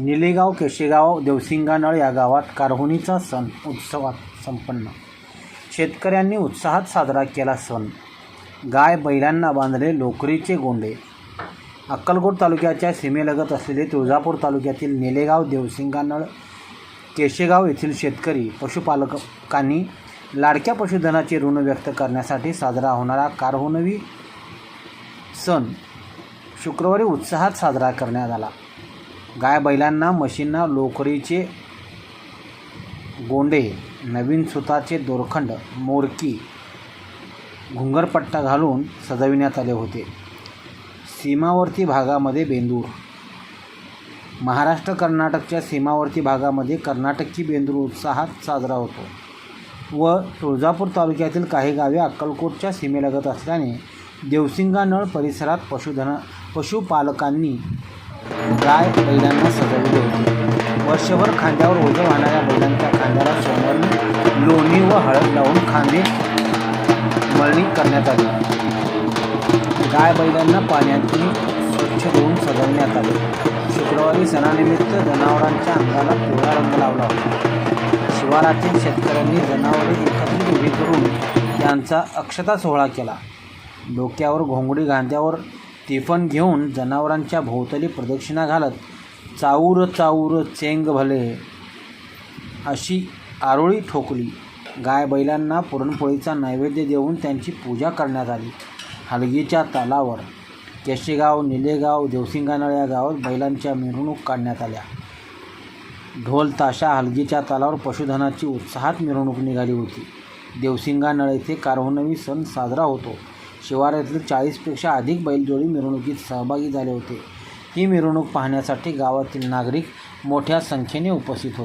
निलेगाव केशेगाव देवसिंगानळ या गावात कारहुनीचा सण उत्सवात संपन्न. शेतकऱ्यांनी उत्साहात साजरा केला सण. गाय बैलांना बांधले लोकरीचे गोंडे. अक्कलकोट तालुक्याच्या सीमेलगत असलेले तुळजापूर तालुक्यातील निलेगाव देवसिंगानळ केशेगाव येथील शेतकरी पशुपालकांनी लाडक्या पशुधनाचे ऋण व्यक्त करण्यासाठी साजरा होणारा कारहुनवी सण शुक्रवारी उत्साहात साजरा करण्यात आला. गाय बैलांना म्हशींना लोकरीचे गोंडे नवीन सुताचे दोरखंड मोरकी घुंगरपट्टा घालून सजविण्यात आले होते. सीमावर्ती भागामध्ये बेंदूर. महाराष्ट्र कर्नाटकच्या सीमावर्ती भागामध्ये कर्नाटकी बेंदूर उत्साहात साजरा होतो. व तुळजापूर तालुक्यातील काही गावे अक्कलकोटच्या सीमेलगत असल्याने देवसिंगा नळ परिसरात पशुधन पशुपालकांनी गाय बैलांना सजवले होते. वर्षभर खांद्यावर ओझं वाहणाऱ्या बैलांच्या खांद्याला सोमवारी लोणी व हळद लावून खांदे मळणी करण्यात आली. गाय बैलांना पाण्यातून स्वच्छ धुवून सजवण्यात आले. शुक्रवारी सणानिमित्त जनावरांच्या अंगाला पिवळा रंग लावला होता. शिवारातील शेतकऱ्यांनी जनावरे एकत्रित उभी करून त्यांचा अक्षता सोहळा केला. डोक्यावर घोंगडी गांध्यावर तिफन घेऊन जनावरांच्या भोवताली प्रदक्षिणा घालत चाऊर चाऊर चेंग भले अशी आरोळी ठोकली. गाय बैलांना पुरणपोळीचा नैवेद्य देऊन त्यांची पूजा करण्यात आली. हलगीच्या तालावर केशेगाव निलेगाव देवसिंगानळ या गावात बैलांच्या मिरवणूक काढण्यात आल्या. ढोल ताशा हलगीच्या तालावर पशुधनाची उत्साहात मिरवणूक निघाली होती. देवसिंगानळ येथे कारवनवी सण साजरा होतो. शिवारातील चाळीसपेक्षा अधिक बैलजोडी मिरवणुकीत सहभागी झाले होते. ही मिरवणूक पाहण्यासाठी गावातील नागरिक मोठ्या संख्येने उपस्थित होते.